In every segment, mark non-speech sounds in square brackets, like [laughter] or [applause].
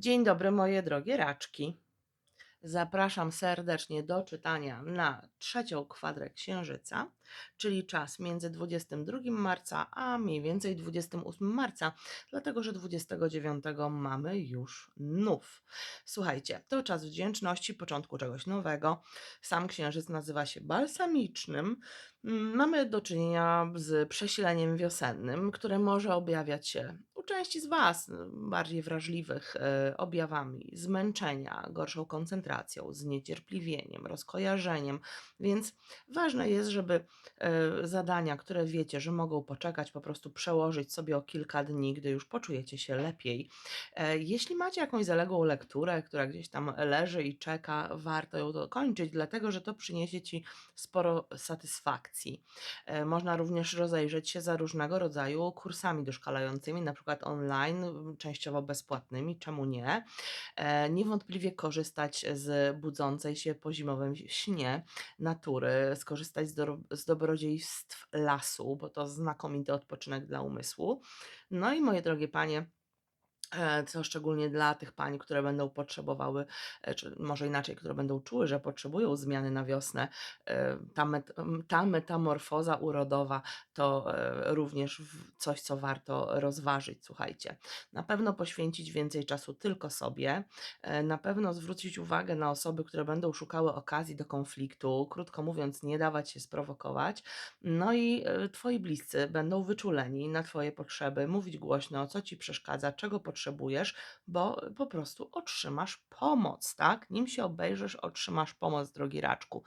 Dzień dobry, moje drogie raczki. Zapraszam serdecznie do czytania na trzecią kwadrę księżyca, czyli czas między 22 marca a mniej więcej 28 marca, dlatego że 29 mamy już nów. Słuchajcie, to czas wdzięczności, początku czegoś nowego. Sam księżyc nazywa się balsamicznym. Mm, Mamy do czynienia z przesileniem wiosennym, które może objawiać się u części z Was, y, bardziej wrażliwych, e, objawami zmęczenia, gorszą koncentracją, zniecierpliwieniem, rozkojarzeniem. Więc ważne jest, żeby e, zadania, które wiecie, że mogą poczekać, po prostu przełożyć sobie o kilka dni, gdy już poczujecie się lepiej. E, Jeśli macie jakąś zaległą lekturę, która gdzieś tam leży i czeka, warto ją dokończyć, dlatego że to przyniesie Ci sporo satysfakcji. E, Można również rozejrzeć się za różnego rodzaju kursami doszkalającymi, na przykład online, m, częściowo bezpłatnymi, czemu nie. E, Niewątpliwie korzystać z budzącej się po zimowym śnie natury, skorzystać z, doro- z dobrodziejstw lasu, bo to znakomity odpoczynek dla umysłu. No i moje drogie panie, co szczególnie dla tych pań, które będą potrzebowały, e, czy może inaczej, które będą czuły, że potrzebują zmiany na wiosnę, e, ta, met, ta metamorfoza urodowa to e, również coś, co warto rozważyć. Słuchajcie, na pewno poświęcić więcej czasu tylko sobie, e, na pewno zwrócić uwagę na osoby, które będą szukały okazji do konfliktu, krótko mówiąc, nie dawać się sprowokować. No i e, twoi bliscy będą wyczuleni na twoje potrzeby, mówić głośno, co ci przeszkadza, czego potrzebujesz, bo po prostu otrzymasz pomoc, tak? Nim się obejrzysz, otrzymasz pomoc, drogi raczku.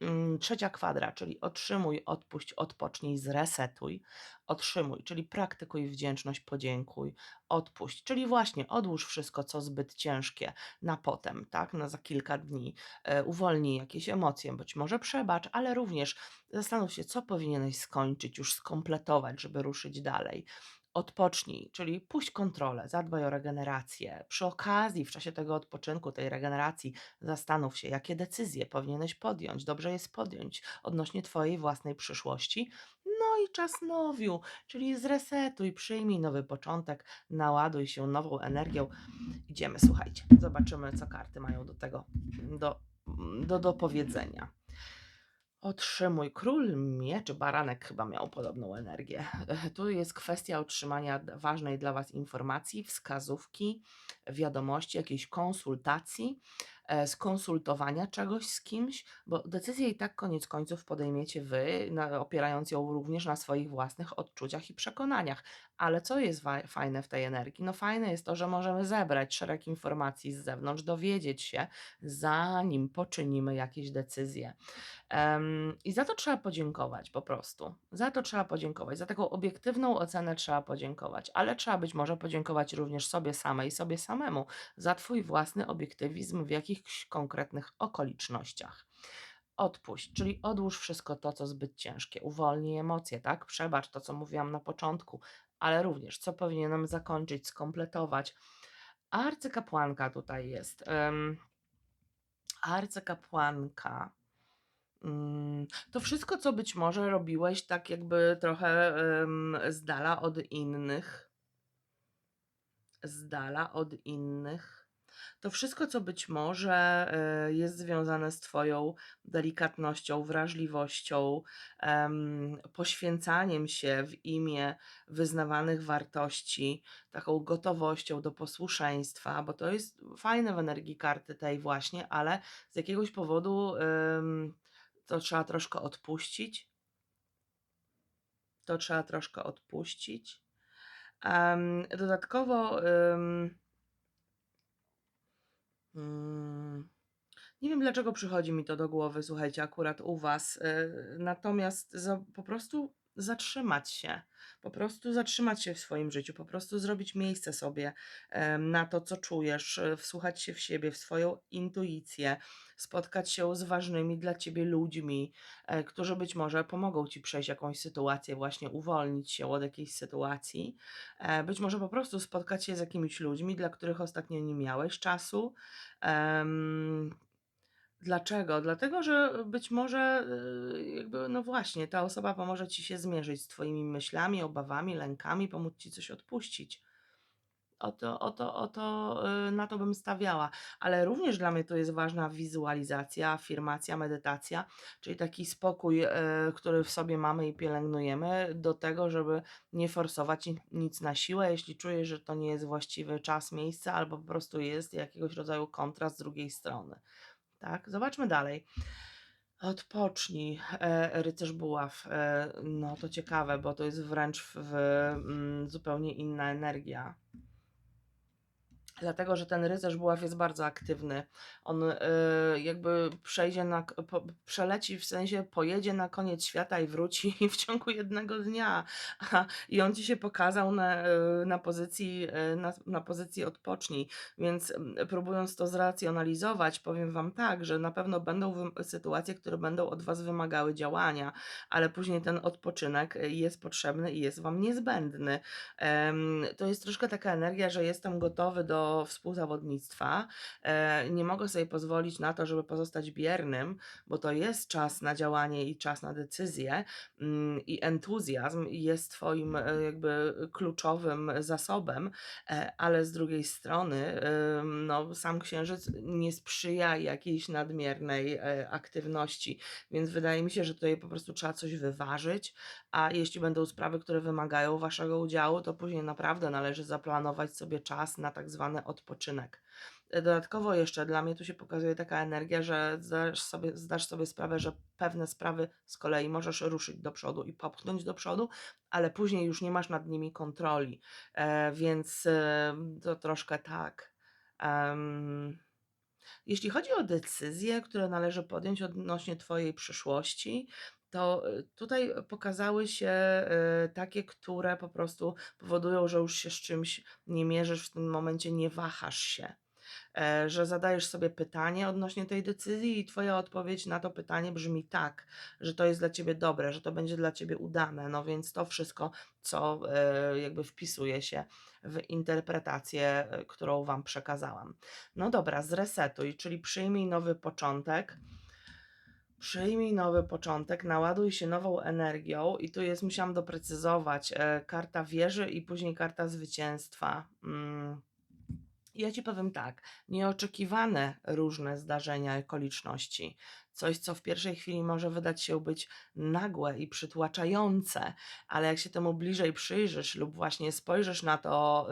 Mm, Trzecia kwadra, czyli otrzymuj, odpuść, odpocznij, zresetuj. Otrzymuj, czyli praktykuj wdzięczność, podziękuj, odpuść, czyli właśnie odłóż wszystko, co zbyt ciężkie na potem, tak, na za kilka dni. E, Uwolnij jakieś emocje, być może przebacz, ale również zastanów się, co powinieneś skończyć, już skompletować, żeby ruszyć dalej. Odpocznij, czyli puść kontrolę, zadbaj o regenerację. Przy okazji, w czasie tego odpoczynku, tej regeneracji, zastanów się, jakie decyzje powinieneś podjąć, dobrze jest podjąć odnośnie Twojej własnej przyszłości. No i czas nowiu, czyli zresetuj, przyjmij nowy początek, naładuj się nową energią. Idziemy, słuchajcie, zobaczymy, co karty mają do tego, do, do, do powiedzenia. Otrzymuj. Król mieczy, baranek chyba miał podobną energię. [laughs] Tu jest kwestia otrzymania ważnej dla Was informacji, wskazówki, wiadomości, jakiejś konsultacji, skonsultowania czegoś z kimś, bo decyzję i tak koniec końców podejmiecie Wy, na, opierając ją również na swoich własnych odczuciach i przekonaniach. Ale co jest fajne w tej energii? No fajne jest to, że możemy zebrać szereg informacji z zewnątrz, dowiedzieć się, zanim poczynimy jakieś decyzje. Em, I za to trzeba podziękować po prostu. Za to trzeba podziękować. Za taką obiektywną ocenę trzeba podziękować, ale trzeba być może podziękować również sobie samej, sobie samemu za Twój własny obiektywizm w jakichś konkretnych okolicznościach. Odpuść, czyli odłóż wszystko to, co zbyt ciężkie. Uwolnij emocje, tak? Przebacz to, co mówiłam na początku, ale również co powinienem zakończyć, skompletować. Arcykapłanka tutaj jest. Um, arcykapłanka. Mm, To wszystko, co być może robiłeś tak jakby trochę em, z dala od innych, z dala od innych. To wszystko, co być może e, jest związane z Twoją delikatnością, wrażliwością, em, poświęcaniem się w imię wyznawanych wartości, taką gotowością do posłuszeństwa, bo to jest fajne w energii karty tej właśnie, ale z jakiegoś powodu to trzeba troszkę odpuścić. To trzeba troszkę odpuścić. Dodatkowo. Mm, nie wiem, dlaczego przychodzi mi to do głowy, słuchajcie, akurat u Was. y, Natomiast po prostu zatrzymać się, po prostu zatrzymać się w swoim życiu, po prostu zrobić miejsce sobie na to, co czujesz, y, wsłuchać się w siebie, w swoją intuicję, spotkać się z ważnymi dla Ciebie ludźmi, e, którzy być może pomogą Ci przejść jakąś sytuację, właśnie uwolnić się od jakiejś sytuacji. E, Być może po prostu spotkać się z jakimiś ludźmi, dla których ostatnio nie miałeś czasu. Dlaczego? Dlatego, że być może, y, jakby, no właśnie, ta osoba pomoże ci się zmierzyć z twoimi myślami, obawami, lękami, pomóc ci coś odpuścić. o to, o to, o to, y, na to bym stawiała. Ale również dla mnie to jest ważna wizualizacja, afirmacja, medytacja, czyli taki spokój, y, który w sobie mamy i pielęgnujemy, do tego, żeby nie forsować ni- nic na siłę, jeśli czujesz, że to nie jest właściwy czas, miejsce, albo po prostu jest jakiegoś rodzaju kontrast z drugiej strony. Tak, zobaczmy dalej. Odpocznij, e, rycerz buław. E, no to ciekawe, bo to jest wręcz w, w mm, zupełnie inna energia. Dlatego, że ten rycerz buław jest bardzo aktywny. On y, jakby przejdzie na, po, przeleci, w sensie pojedzie na koniec świata i wróci [laughs] w ciągu jednego dnia. A, I on ci się pokazał na, y, na, pozycji, y, na, na pozycji odpocznij. Więc mm, próbując to zracjonalizować, powiem Wam tak, że na pewno będą sytuacje, które będą od Was wymagały działania, ale później ten odpoczynek y, jest potrzebny i jest Wam niezbędny. Em, to jest troszkę taka energia, że jestem gotowy do współzawodnictwa. E, nie mogę sobie pozwolić na to, żeby pozostać biernym, bo to jest czas na działanie i czas na decyzję. mm, I entuzjazm jest Twoim e, jakby kluczowym zasobem, e, ale z drugiej strony, no, sam księżyc nie sprzyja jakiejś nadmiernej aktywności, więc wydaje mi się, że tutaj po prostu trzeba coś wyważyć, a jeśli będą sprawy, które wymagają Waszego udziału, to później naprawdę należy zaplanować sobie czas na tak zwany odpoczynek. E, Dodatkowo jeszcze dla mnie tu się pokazuje taka energia, że zdasz sobie, zdasz sobie sprawę, że pewne sprawy z kolei możesz ruszyć do przodu i popchnąć do przodu, ale później już nie masz nad nimi kontroli. E, więc e, to troszkę tak. Em, jeśli chodzi o decyzje, które należy podjąć odnośnie Twojej przyszłości, to y, tutaj pokazały się y, takie, które po prostu powodują, że już się z czymś nie mierzysz w tym momencie, nie wahasz się e, że zadajesz sobie pytanie odnośnie tej decyzji i Twoja odpowiedź na to pytanie brzmi tak, że to jest dla Ciebie dobre, że to będzie dla Ciebie udane. No więc to wszystko, co e, jakby wpisuje się w interpretację, e, którą Wam przekazałam. No dobra, zresetuj, czyli przyjmij nowy początek. Przyjmij nowy początek, naładuj się nową energią, i tu jest, musiałam doprecyzować, e, karta wieży i później karta zwycięstwa. Mm. Ja ci powiem tak, nieoczekiwane różne zdarzenia, okoliczności, coś, co w pierwszej chwili może wydać się być nagłe i przytłaczające, ale jak się temu bliżej przyjrzysz lub właśnie spojrzysz na to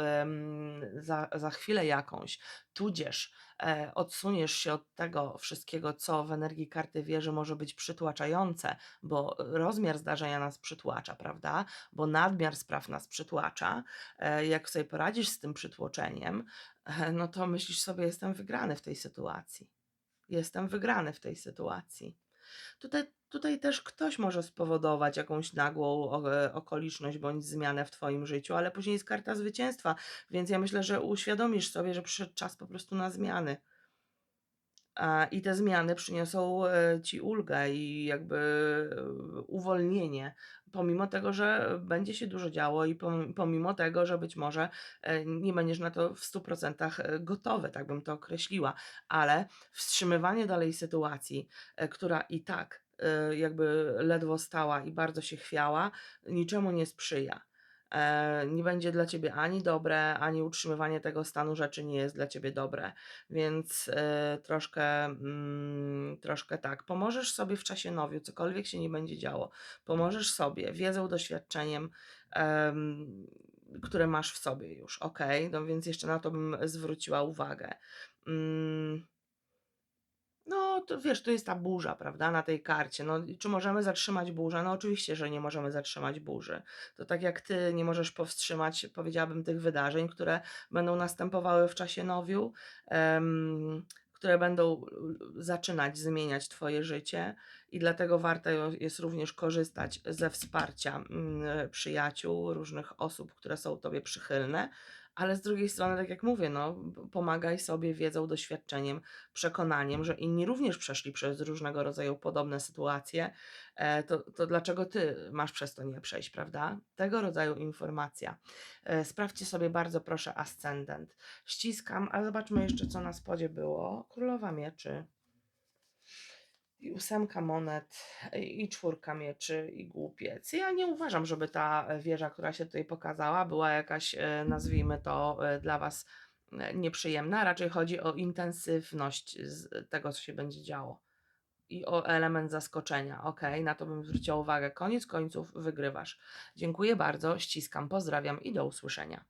za, za chwilę jakąś, tudzież e, odsuniesz się od tego wszystkiego, co w energii karty wieży może być przytłaczające, bo rozmiar zdarzenia nas przytłacza, prawda? Bo nadmiar spraw nas przytłacza. E, jak sobie poradzisz z tym przytłoczeniem, e, no to myślisz sobie, jestem wygrany w tej sytuacji. Jestem wygrany w tej sytuacji. Tutaj, tutaj też ktoś może spowodować jakąś nagłą e, okoliczność bądź zmianę w Twoim życiu, ale później jest karta zwycięstwa, więc ja myślę, że uświadomisz sobie, że przyszedł czas po prostu na zmiany. A, I te zmiany przyniosą e, ci ulgę i jakby e, uwolnienie, pomimo tego, że będzie się dużo działo i pom- pomimo tego, że być może e, nie będziesz na to w 100% e, gotowy, tak bym to określiła, ale wstrzymywanie dalej sytuacji, która i tak jakby ledwo stała i bardzo się chwiała, niczemu nie sprzyja. E, Nie będzie dla ciebie ani dobre, ani utrzymywanie tego stanu rzeczy nie jest dla ciebie dobre. Więc e, troszkę, mm, troszkę tak. Pomożesz sobie w czasie nowiu, cokolwiek się nie będzie działo. Pomożesz sobie wiedzą, doświadczeniem, em, które masz w sobie już, ok? No więc jeszcze na to bym zwróciła uwagę. Mm, no, to wiesz, to jest ta burza, prawda, na tej karcie. No, czy możemy zatrzymać burzę? No, oczywiście, że nie możemy zatrzymać burzy. To tak jak ty nie możesz powstrzymać, powiedziałabym, tych wydarzeń, które będą następowały w czasie nowiu, em, które będą y, zaczynać zmieniać twoje życie i dlatego warto jest również korzystać ze wsparcia mm, przyjaciół, różnych osób, które są tobie przychylne. Ale z drugiej strony, tak jak mówię, no, pomagaj sobie wiedzą, doświadczeniem, przekonaniem, że inni również przeszli przez różnego rodzaju podobne sytuacje, e, to, to dlaczego ty masz przez to nie przejść, prawda? Tego rodzaju informacja. E, Sprawdźcie sobie bardzo proszę ascendent. Ściskam, a zobaczmy jeszcze, co na spodzie było. Królowa mieczy. I ósemka monet, i czwórka mieczy, i głupiec. Ja nie uważam, żeby ta wieża, która się tutaj pokazała, była jakaś, e, nazwijmy to, e, dla Was e, nieprzyjemna. Raczej chodzi o intensywność tego, co się będzie działo. I o element zaskoczenia. Ok, na to bym zwróciła uwagę. Koniec końców wygrywasz. Dziękuję bardzo, ściskam, pozdrawiam i do usłyszenia.